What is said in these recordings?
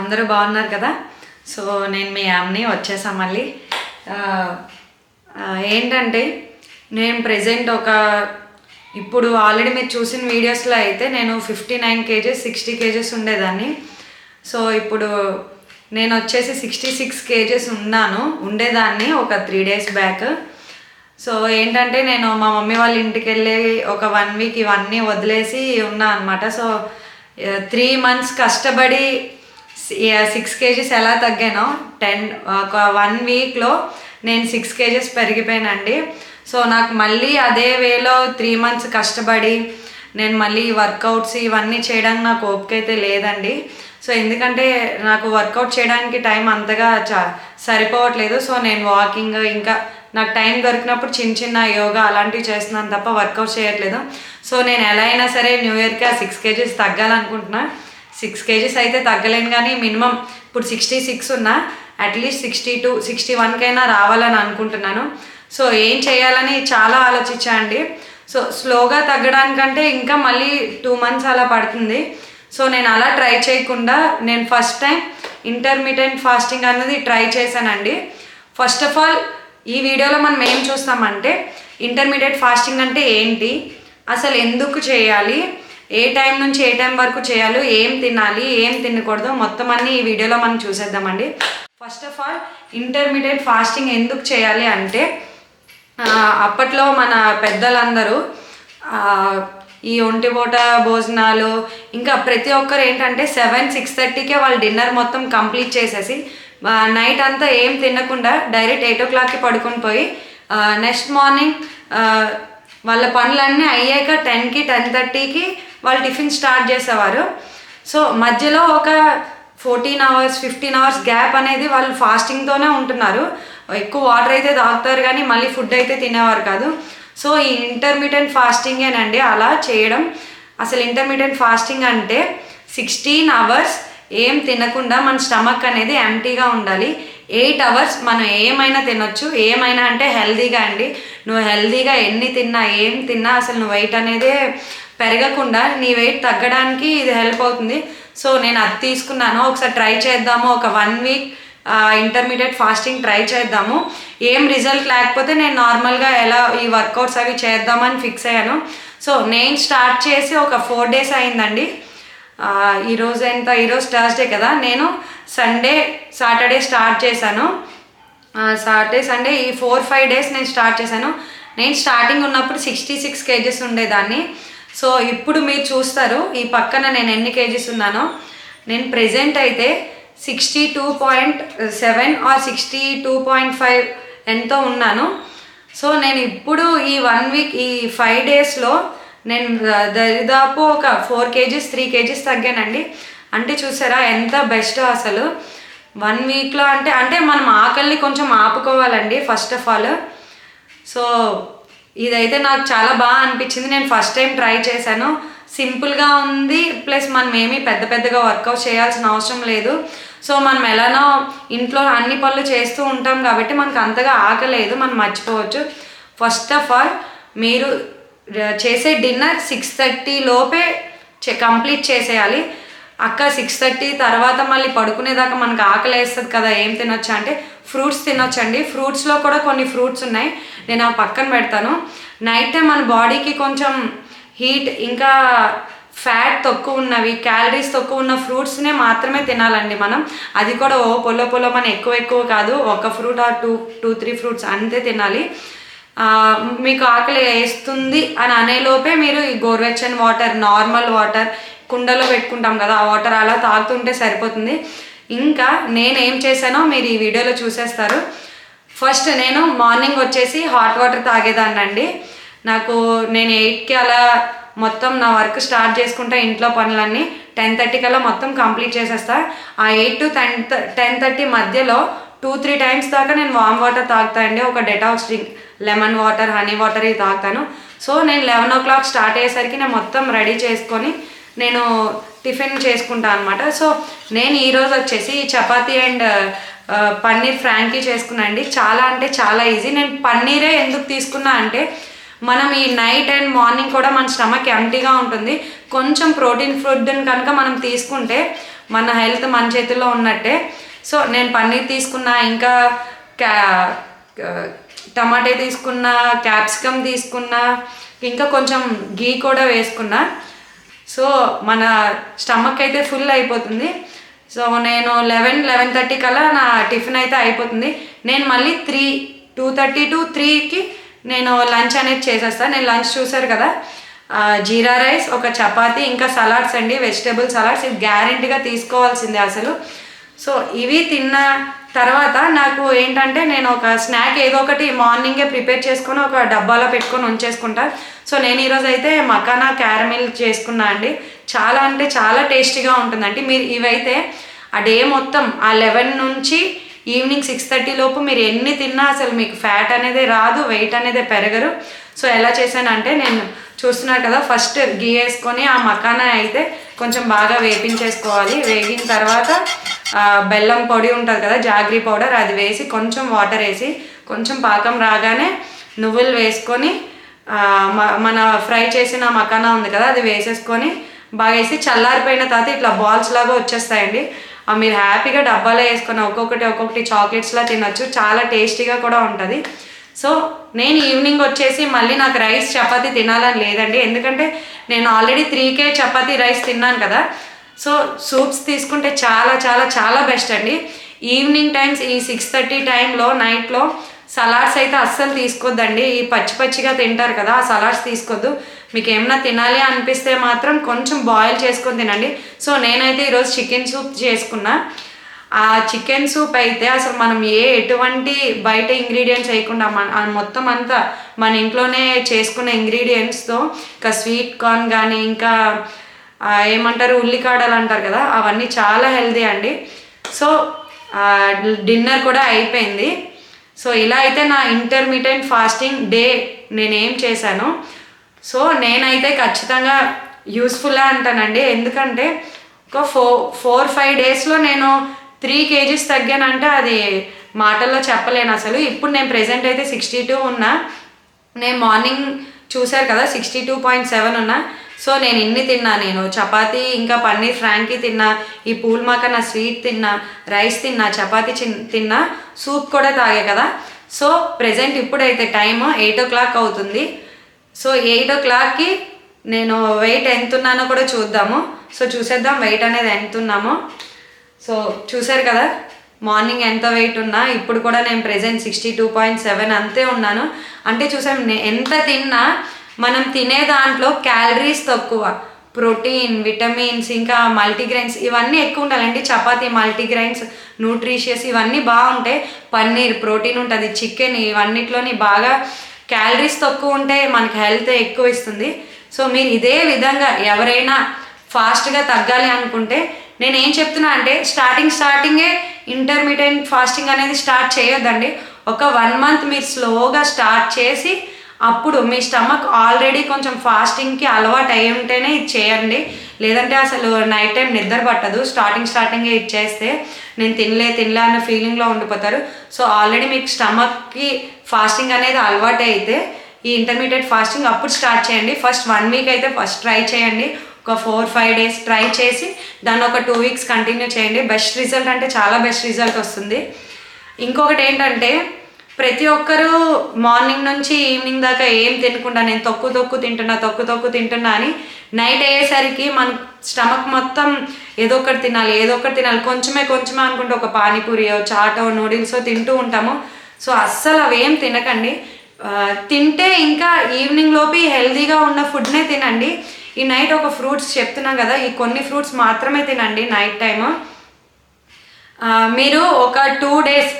అందరూ బాగున్నారు కదా? సో నేను మీ యామ్ని వచ్చేసా మళ్ళీ. ఏంటంటే నేను ప్రజెంట్ ఒక ఇప్పుడు ఆల్రెడీ మీరు చూసిన వీడియోస్లో అయితే నేను fifty nine kgs sixty kgs ఉండేదాన్ని. సో ఇప్పుడు నేను వచ్చేసి సిక్స్టీ సిక్స్ కేజెస్ ఉన్నాను ఉండేదాన్ని ఒక త్రీ డేస్ బ్యాక్. సో ఏంటంటే నేను మా మమ్మీ వాళ్ళ ఇంటికి వెళ్ళి ఒక వన్ వీక్ ఇవన్నీ వదిలేసి ఉన్నా అనమాట సో త్రీ మంత్స్ కష్టపడి సిక్స్ కేజీస్ ఎలా తగ్గానో టెన్ uh, ఒక వన్ వీక్లో నేను సిక్స్ కేజెస్ పెరిగిపోయానండి. సో నాకు మళ్ళీ అదే వేలో త్రీ మంత్స్ కష్టపడి నేను మళ్ళీ వర్కౌట్స్ ఇవన్నీ చేయడానికి నాకు ఓపిక అయితే లేదండి. సో ఎందుకంటే నాకు వర్కౌట్ చేయడానికి టైం అంతగా చా సరిపోవట్లేదు. సో నేను వాకింగ్ ఇంకా నాకు టైం దొరికినప్పుడు చిన్న చిన్న యోగా అలాంటివి చేస్తున్నాను తప్ప వర్కౌట్ చేయట్లేదు. సో నేను ఎలా అయినా సరే న్యూ ఇయర్కి ఆ సిక్స్ కేజీస్ తగ్గాలనుకుంటున్నా. సిక్స్ కేజీస్ అయితే తగ్గలేను కానీ మినిమం ఇప్పుడు సిక్స్టీ సిక్స్ ఉన్నా at least sixty two sixty వన్కైనా రావాలని అనుకుంటున్నాను. సో ఏం చేయాలని చాలా ఆలోచించా అండి. సో స్లోగా తగ్గడానికంటే ఇంకా మళ్ళీ టూ మంత్స్ అలా పడుతుంది. సో నేను అలా ట్రై చేయకుండా నేను ఫస్ట్ టైం ఇంటర్మీడియట్ ఫాస్టింగ్ అన్నది ట్రై చేశానండి. ఫస్ట్ ఆఫ్ ఆల్ ఈ వీడియోలో మనం ఏం చూస్తామంటే ఇంటర్మీడియట్ ఫాస్టింగ్ అంటే ఏంటి? అసలు ఎందుకు చేయాలి? ఏ టైం నుంచి ఏ టైం వరకు చేయాలో ఏం తినాలి ఏం తినకూడదు మొత్తం అన్ని ఈ వీడియోలో మనం చూసేద్దామండి. First of all intermediate fasting ఎందుకు చేయాలి అంటే అప్పట్లో మన పెద్దలందరూ ఈ ఒంటిపూట భోజనాలు ఇంకా ప్రతి ఒక్కరు ఏంటంటే సెవెన్ సిక్స్ థర్టీకే వాళ్ళు డిన్నర్ మొత్తం కంప్లీట్ చేసేసి నైట్ అంతా ఏం తినకుండా డైరెక్ట్ ఎయిట్ ఓ క్లాక్కి పడుకొని పోయి నెక్స్ట్ మార్నింగ్ వాళ్ళ పనులన్నీ అయ్యాక టెన్కి టెన్ థర్టీకి వాళ్ళు టిఫిన్ స్టార్ట్ చేసేవారు. సో మధ్యలో ఒక fourteen hours fifteen hours gap అనేది వాళ్ళు ఫాస్టింగ్తోనే ఉంటున్నారు. ఎక్కువ వాటర్ అయితే తాగుతారు కానీ మళ్ళీ ఫుడ్ అయితే తినేవారు కాదు. సో ఈ ఇంటర్మీడియట్ ఫాస్టింగేనండి అలా చేయడం. అసలు ఇంటర్మీడియట్ ఫాస్టింగ్ అంటే సిక్స్టీన్ అవర్స్ ఏం తినకుండా మన స్టమక్ అనేది ఎంటీగా ఉండాలి. ఎయిట్ అవర్స్ మనం ఏమైనా తినొచ్చు. ఏమైనా అంటే హెల్దీగా అండి. నువ్వు హెల్దీగా ఎన్ని తిన్నా ఏం తిన్నా అసలు నువ్వు వెయిట్ అనేదే పెరగకుండా నీ వెయిట్ తగ్గడానికి ఇది హెల్ప్ అవుతుంది. సో నేను అది తీసుకున్నాను. ఒకసారి ట్రై చేద్దాము. ఒక one week intermediate fasting try చేద్దాము. ఏం రిజల్ట్ లేకపోతే నేను నార్మల్గా ఎలా ఈ వర్కౌట్స్ అవి చేద్దామని ఫిక్స్ అయ్యాను. సో నేను స్టార్ట్ చేసి ఒక ఫోర్ డేస్ అయిందండి. ఈరోజు ఎంత? ఈరోజు థర్స్డే కదా. నేను సండే సాటర్డే స్టార్ట్ చేశాను. సాటర్డే సండే ఈ ఫోర్ ఫైవ్ డేస్ నేను స్టార్ట్ చేశాను. నేను స్టార్టింగ్ ఉన్నప్పుడు సిక్స్టీ సిక్స్ కేజెస్ ఉండేదాన్ని. సో ఇప్పుడు మీరు చూస్తారు ఈ పక్కన నేను ఎన్ని కేజీస్ ఉన్నానో. నేను ప్రెజెంట్ అయితే sixty two point seven or sixty two point five ఎంతో ఉన్నాను. సో నేను ఇప్పుడు ఈ వన్ వీక్ ఈ ఫైవ్ డేస్లో నేను దరిదాపు ఒక ఫోర్ కేజీస్ త్రీ కేజీస్ తగ్గానండి. అంటే చూసారా ఎంత బెస్ట్ అసలు. వన్ వీక్లో అంటే అంటే మనం ఆకలిని కొంచెం ఆపుకోవాలండి ఫస్ట్ ఆఫ్ ఆల్ సో ఇదైతే నాకు చాలా బాగా అనిపించింది. నేను ఫస్ట్ టైం ట్రై చేశాను. సింపుల్గా ఉంది ప్లస్ మనం ఏమీ పెద్ద పెద్దగా వర్కౌట్ చేయాల్సిన అవసరం లేదు. సో మనం ఎలానో ఇంట్లో అన్ని పనులు చేస్తూ ఉంటాం కాబట్టి మనకు అంతగా ఆకలేదు మనం మర్చిపోవచ్చు. ఫస్ట్ ఆఫ్ ఆల్ మీరు చేసే డిన్నర్ సిక్స్ థర్టీ లోపే చే- కంప్లీట్ చేసేయాలి. అక్క సిక్స్ థర్టీ తర్వాత మళ్ళీ పడుకునేదాకా మనకు ఆకలి వేస్తుంది కదా ఏం తినొచ్చు అంటే ఫ్రూట్స్ తినొచ్చండి. ఫ్రూట్స్లో కూడా కొన్ని ఫ్రూట్స్ ఉన్నాయి. నేను ఆ పక్కన పెడతాను. నైట్ టైం మన బాడీకి కొంచెం హీట్ ఇంకా ఫ్యాట్ తక్కువ ఉన్నవి క్యాలరీస్ తక్కువ ఉన్న ఫ్రూట్స్నే మాత్రమే తినాలండి మనం. అది కూడా ఓ పొలో పొలో మన ఎక్కువ ఎక్కువ కాదు ఒక fruit or two two three fruits అంతే తినాలి. మీకు ఆకలి వేస్తుంది అని అనేలోపే మీరు ఈ గోరువెచ్చని వాటర్ నార్మల్ వాటర్ కుండలో పెట్టుకుంటాం కదా ఆ వాటర్ అలా తాగుతుంటే సరిపోతుంది. ఇంకా నేను ఏం చేశానో మీరు ఈ వీడియోలో చూసేస్తారు. ఫస్ట్ నేను మార్నింగ్ వచ్చేసి హాట్ వాటర్ తాగేదాన్ని అండి. నాకు నేను ఎయిట్కి అలా మొత్తం నా వర్క్ స్టార్ట్ చేసుకుంటా ఇంట్లో పనులన్నీ టెన్ థర్టీ కల్లా మొత్తం కంప్లీట్ చేసేస్తా. ఆ eight to ten ten thirty మధ్యలో టూ త్రీ టైమ్స్ దాకా నేను వామ్ వాటర్ తాగుతా అండి. ఒక detox drink lemon water honey water ఇది తాగుతాను. సో నేను లెవెన్ ఓ క్లాక్ స్టార్ట్ అయ్యేసరికి నేను మొత్తం రెడీ చేసుకొని నేను టిఫిన్ చేసుకుంటాను అనమాట సో నేను ఈరోజు వచ్చేసి చపాతీ అండ్ పన్నీర్ ఫ్రాంకీ చేసుకున్నా అండి. చాలా అంటే చాలా ఈజీ. నేను పన్నీరే ఎందుకు తీసుకున్నా అంటే మనం ఈ నైట్ అండ్ మార్నింగ్ కూడా మన స్టమక్ ఎంటీగా ఉంటుంది. కొంచెం ప్రోటీన్ ఫుడ్ని కనుక మనం తీసుకుంటే మన హెల్త్ మన చేతిలో ఉన్నట్టే. సో నేను పన్నీర్ తీసుకున్నా ఇంకా క్యా టమాటే తీసుకున్నా క్యాప్సికమ్ తీసుకున్నా ఇంకా కొంచెం గీ కూడా వేసుకున్నా. సో మన స్టమక్ అయితే ఫుల్ అయిపోతుంది. సో నేను లెవెన్ లెవెన్ థర్టీ కల్లా నా టిఫిన్ అయితే అయిపోతుంది. నేను మళ్ళీ త్రీ టూ థర్టీ టు త్రీకి నేను లంచ్ అనేది చేసేస్తాను నేను లంచ్ చూసారు కదా? జీరా రైస్ ఒక చపాతి ఇంకా సలాడ్స్ అండి. Vegetable salads. ఇది గ్యారెంటీగా తీసుకోవాల్సిందే అసలు. సో ఇవి తిన్న తర్వాత నాకు ఏంటంటే నేను ఒక స్నాక్ ఏదో ఒకటి మార్నింగే ప్రిపేర్ చేసుకొని ఒక డబ్బాలో పెట్టుకొని ఉంచేసుకుంటా. సో నేను ఈరోజు అయితే మకానా క్యారమిల్ చేసుకున్నా అండి. చాలా అంటే చాలా టేస్టీగా ఉంటుందండి. మీరు ఇవైతే ఆ డే మొత్తం ఆ లెవెన్ నుంచి ఈవినింగ్ సిక్స్ థర్టీ లోపు మీరు ఎన్ని తిన్నా అసలు మీకు ఫ్యాట్ అనేది రాదు వెయిట్ అనేది పెరగరు. సో ఎలా చేశానంటే నేను చూస్తున్నారు కదా ఫస్ట్ గీ వేసుకొని ఆ మకానా అయితే కొంచెం బాగా వేపించేసుకోవాలి. వేగిన తర్వాత బెల్లం పొడి ఉంటుంది కదా జాగ్రీ పౌడర్ అది వేసి కొంచెం వాటర్ వేసి కొంచెం పాకం రాగానే నువ్వులు వేసుకొని మన ఫ్రై చేసిన మకానా ఉంది కదా అది వేసేసుకొని బాగా వేసి చల్లారిపోయిన తర్వాత ఇట్లా బాల్స్ లాగా వచ్చేస్తాయండి. మీరు హ్యాపీగా డబ్బాలో వేసుకొని ఒక్కొక్కటి ఒక్కొక్కటి చాక్లెట్స్లా తినొచ్చు. చాలా టేస్టీగా కూడా ఉంటుంది. సో నేను ఈవినింగ్ వచ్చేసి మళ్ళీ నాకు రైస్ చపాతీ తినాలని లేదండి. ఎందుకంటే నేను ఆల్రెడీ త్రీ కే చపాతీ రైస్ తిన్నాను కదా. సో సూప్స్ తీసుకుంటే చాలా చాలా చాలా బెస్ట్ అండి. ఈవినింగ్ టైమ్స్ ఈ సిక్స్ థర్టీ టైంలో నైట్లో సలాడ్స్ అయితే అస్సలు తీసుకోవద్దండి ఈ పచ్చి పచ్చిగా తింటారు కదా ఆ సలాడ్స్ తీసుకోవద్దు మీకు ఏమైనా తినాలి అనిపిస్తే మాత్రం కొంచెం బాయిల్ చేసుకొని తినండి. సో నేనైతే ఈరోజు చికెన్ సూప్ చేసుకున్నా. ఆ చికెన్ సూప్ అయితే అసలు మనం ఏ ఎటువంటి బయట ఇంగ్రీడియంట్స్ వేయకుండా మన మొత్తం అంతా మన ఇంట్లోనే చేసుకున్న ఇంగ్రీడియంట్స్తో ఇంకా స్వీట్ కార్న్ కానీ ఇంకా ఏమంటారు ఉల్లికాడలు అంటారు కదా అవన్నీ చాలా హెల్దీ అండి. సో డిన్నర్ కూడా అయిపోయింది. సో ఇలా అయితే నా ఇంటర్మీడియట్ ఫాస్టింగ్ డే నేనేం చేశాను. సో నేనైతే ఖచ్చితంగా యూస్ఫుల్లా అంటానండి ఎందుకంటే ఒక ఫోర్ ఫోర్ ఫైవ్ డేస్లో నేను త్రీ కేజీస్ తగ్గానంటే అది మాటల్లో చెప్పలేను అసలు. ఇప్పుడు నేను ప్రెసెంట్ అయితే సిక్స్టీ టూ ఉన్నా. నేను మార్నింగ్ చూశారు కదా సిక్స్టీ టూ పాయింట్ సెవెన్ ఉన్నా. సో నేను ఇన్ని తిన్నా నేను చపాతి ఇంకా పన్నీర్ ఫ్రాంకీ తిన్నా ఈ పూల్ నా స్వీట్ తిన్నా రైస్ తిన్నా చపాతి తిన్నా సూప్ కూడా తాగే కదా. సో ప్రెసెంట్ ఇప్పుడైతే టైం ఎయిట్ ఓ క్లాక్ అవుతుంది. సో ఎయిట్ ఓ క్లాక్కి నేను వెయిట్ ఎంత ఉన్నానో కూడా చూద్దాము. సో చూసేద్దాం వెయిట్ అనేది ఎంత ఉన్నామో సో చూసారు కదా మార్నింగ్ ఎంత వెయిట్ ఉన్నా ఇప్పుడు కూడా నేను present sixty two point seven అంతే ఉన్నాను. అంటే చూసాం ఎంత తిన్నా మనం తినే దాంట్లో క్యాలరీస్ తక్కువ. ప్రోటీన్ విటమిన్స్ ఇంకా మల్టీగ్రైన్స్ ఇవన్నీ ఎక్కువ ఉండాలండి. చపాతీ మల్టీగ్రైన్స్ న్యూట్రిషియస్ ఇవన్నీ బాగుంటాయి. పన్నీర్ ప్రోటీన్ ఉంటుంది చికెన్ ఇవన్నిట్లోని బాగా క్యాలరీస్ తక్కువ ఉంటే మనకి హెల్త్ ఎక్కువ ఇస్తుంది. సో మీరు ఇదే విధంగా ఎవరైనా ఫాస్ట్గా తగ్గాలి అనుకుంటే నేను ఏం చెప్తున్నా అంటే స్టార్టింగ్ స్టార్టింగే ఇంటర్మీడియట్ ఫాస్టింగ్ అనేది స్టార్ట్ చేయొద్దండి. ఒక వన్ మంత్ మీరు స్లోగా స్టార్ట్ చేసి అప్పుడు మీ స్టమక్ ఆల్రెడీ కొంచెం ఫాస్టింగ్కి అలవాటు అయి ఉంటేనే ఇది చేయండి. లేదంటే అసలు నైట్ టైం నిద్ర పట్టదు. స్టార్టింగ్ స్టార్టింగే ఇచ్చేస్తే నేను తినలే తినలే అన్న ఫీలింగ్లో ఉండిపోతారు. సో ఆల్రెడీ మీకు స్టమక్కి ఫాస్టింగ్ అనేది అలవాటు అయితే ఈ ఇంటర్మీడియట్ ఫాస్టింగ్ అప్పుడు స్టార్ట్ చేయండి. ఫస్ట్ వన్ వీక్ అయితే ఫస్ట్ ట్రై చేయండి. ఒక ఫోర్ ఫైవ్ డేస్ ట్రై చేసి దాన్ని ఒక టూ వీక్స్ కంటిన్యూ చేయండి. బెస్ట్ రిజల్ట్ అంటే చాలా బెస్ట్ రిజల్ట్ వస్తుంది. ఇంకొకటి ఏంటంటే ప్రతి ఒక్కరూ మార్నింగ్ నుంచి ఈవినింగ్ దాకా ఏం తినకుండా నేను తొక్కు తొక్కు తింటున్నా తొక్కు తొక్కు తింటున్నా అని నైట్ అయ్యేసరికి మన స్టమక్ మొత్తం ఏదో ఒకటి తినాలి ఏదో ఒకటి తినాలి. కొంచెమే కొంచెమే అనుకుంటే ఒక పానీపూరియో చాటో నూడిల్సో తింటూ ఉంటాము. సో అస్సలు అవేం తినకండి. తింటే ఇంకా ఈవినింగ్ లోపు హెల్తీగా ఉన్న ఫుడ్నే తినండి. ఈ నైట్ ఒక ఫ్రూట్స్ చెప్తున్నాం కదా ఈ కొన్ని ఫ్రూట్స్ మాత్రమే తినండి నైట్ టైము. మీరు ఒక టూ డేస్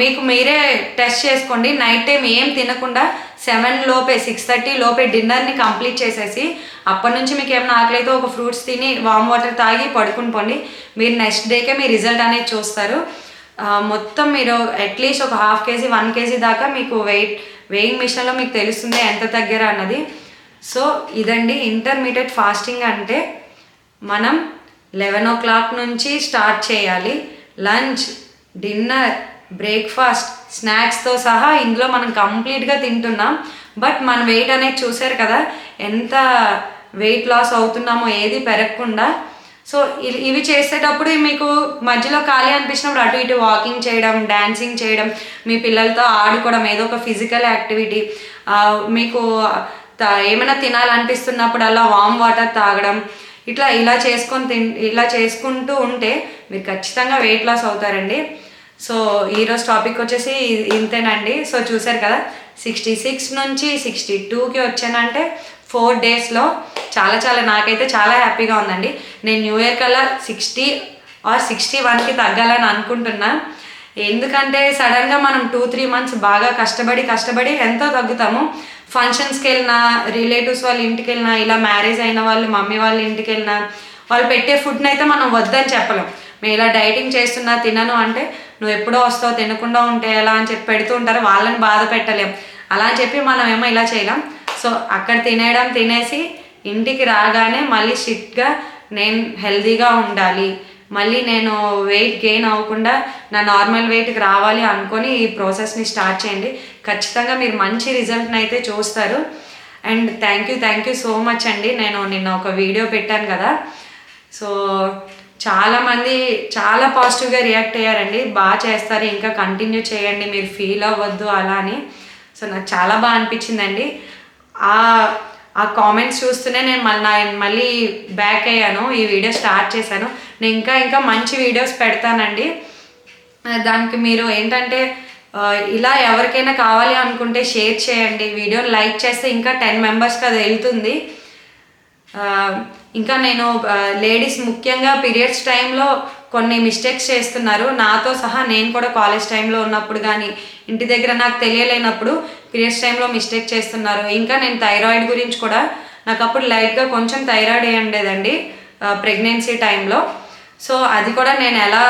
మీకు మీరే టెస్ట్ చేసుకోండి. నైట్ టైం ఏం తినకుండా సెవెన్ లోపే సిక్స్ థర్టీ లోపే డిన్నర్ని కంప్లీట్ చేసేసి అప్పటి నుంచి మీకు ఏమైనా ఆకలితో ఒక ఫ్రూట్స్ తిని వామ్ వాటర్ తాగి పడుకుని పోండి. మీరు నెక్స్ట్ డేకే మీ రిజల్ట్ అనేది చూస్తారు. మొత్తం మీరు అట్లీస్ట్ ఒక హాఫ్ కేజీ వన్ కేజీ దాకా మీకు వెయిట్ వెయింగ్ మిషన్లో మీకు తెలుస్తుంది ఎంత తగ్గారా అన్నది. సో ఇదండి ఇంటర్మీడియట్ ఫాస్టింగ్ అంటే మనం లెవెన్ ఓ క్లాక్ నుంచి స్టార్ట్ చేయాలి. లంచ్ డిన్నర్ బ్రేక్ఫాస్ట్ స్నాక్స్తో సహా ఇందులో మనం కంప్లీట్గా తింటున్నాం. బట్ మన వెయిట్ అనేది చూసారు కదా ఎంత వెయిట్ లాస్ అవుతున్నామో ఏది పెరగకుండా. సో ఇవి చేసేటప్పుడు మీకు మధ్యలో ఖాళీ అనిపించినప్పుడు అటు ఇటు వాకింగ్ చేయడం డ్యాన్సింగ్ చేయడం మీ పిల్లలతో ఆడుకోవడం ఏదో ఒక ఫిజికల్ యాక్టివిటీ మీకు ఏమైనా తినాలనిపిస్తున్నప్పుడు అలా వామ్ వాటర్ తాగడం ఇట్లా ఇలా చేసుకొని తిన్ ఇలా చేసుకుంటూ ఉంటే మీరు ఖచ్చితంగా వెయిట్ లాస్ అవుతారండి. సో ఈరోజు టాపిక్ వచ్చేసి ఇంతేనండి. సో చూసారు కదా సిక్స్టీ సిక్స్ నుంచి సిక్స్టీ టూకి వచ్చానంటే ఫోర్ డేస్లో చాలా చాలా నాకైతే చాలా హ్యాపీగా ఉందండి. నేను న్యూ ఇయర్ కల్లా సిక్స్టీ ఆర్ సిక్స్టీ వన్కి తగ్గాలని అనుకుంటున్నా. ఎందుకంటే సడన్గా మనం టూ త్రీ మంత్స్ బాగా కష్టపడి కష్టపడి ఎంతో తగ్గుతాము. ఫంక్షన్స్కి వెళ్ళినా రిలేటివ్స్ వాళ్ళ ఇంటికి వెళ్ళినా ఇలా మ్యారేజ్ అయిన వాళ్ళు మమ్మీ వాళ్ళ ఇంటికి వెళ్ళినా వాళ్ళు పెట్టే ఫుడ్ని అయితే మనం వద్దని చెప్పలేం. మేము ఇలా డైటింగ్ చేస్తున్నా తినను అంటే నువ్వు ఎప్పుడో వస్తావు తినకుండా ఉంటే ఎలా? అని చెప్పి పెడుతూ ఉంటారు. వాళ్ళని బాధ పెట్టలేం. అలా అని చెప్పి మనం ఏమో ఇలా చేయలేం. సో అక్కడ తినేయడం తినేసి ఇంటికి రాగానే మళ్ళీ స్ట్రిక్ట్గా నేను హెల్దీగా ఉండాలి. మళ్ళీ నేను వెయిట్ గెయిన్ అవ్వకుండా నా నార్మల్ వెయిట్కి రావాలి అనుకొని ఈ ప్రాసెస్ని స్టార్ట్ చేయండి. ఖచ్చితంగా మీరు మంచి రిజల్ట్ని అయితే చూస్తారు. And thank you thank you so much అండి. నేను నిన్న ఒక వీడియో పెట్టాను కదా. సో చాలామంది చాలా పాజిటివ్గా రియాక్ట్ అయ్యారండి. బాగా చేస్తారు. ఇంకా కంటిన్యూ చేయండి. మీరు ఫీల్ అవ్వద్దు అలా అని. సో నాకు చాలా బాగా అనిపించిందండి. ఆ ఆ కామెంట్స్ చూస్తూనే నేను మళ్ళీ మళ్ళీ బ్యాక్ అయ్యాను. ఈ వీడియో స్టార్ట్ చేశాను. నేను ఇంకా ఇంకా మంచి వీడియోస్ పెడతానండి. దానికి మీరు ఏంటంటే ఇలా ఎవరికైనా కావాలి అనుకుంటే షేర్ చేయండి. వీడియోని లైక్ చేస్తే ఇంకా టెన్ మెంబర్స్కి అది వెళ్తుంది. ఇంకా నేను లేడీస్ ముఖ్యంగా పీరియడ్స్ టైంలో కొన్ని మిస్టేక్స్ చేస్తున్నారు. నాతో సహా నేను కూడా కాలేజ్ టైంలో ఉన్నప్పుడు కానీ ఇంటి దగ్గర నాకు తెలియలేనప్పుడు పీరియడ్స్ టైంలో మిస్టేక్ చేస్తున్నారు. ఇంకా నేను థైరాయిడ్ గురించి కూడా నాకు అప్పుడు లైట్గా కొంచెం థైరాయిడ్ అయి ఉండేదండి ప్రెగ్నెన్సీ టైంలో సో అది కూడా నేను ఎలా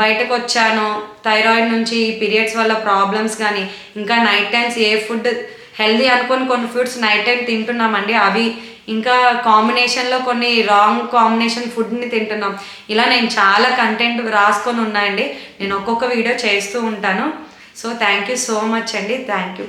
బయటకు వచ్చాను థైరాయిడ్ నుంచి పీరియడ్స్ వల్ల ప్రాబ్లమ్స్ కానీ ఇంకా నైట్ టైమ్స్ ఏ ఫుడ్ హెల్దీ అనుకొని కొన్ని ఫుడ్స్ నైట్ టైం తింటున్నామండి. అవి ఇంకా కాంబినేషన్లో కొన్ని రాంగ్ కాంబినేషన్ ఫుడ్ని తింటున్నాం. ఇలా నేను చాలా కంటెంట్ రాసుకొని ఉన్నాయండి. నేను ఒక్కొక్క వీడియో చేస్తూ ఉంటాను. So thank you so much అండి. Thank you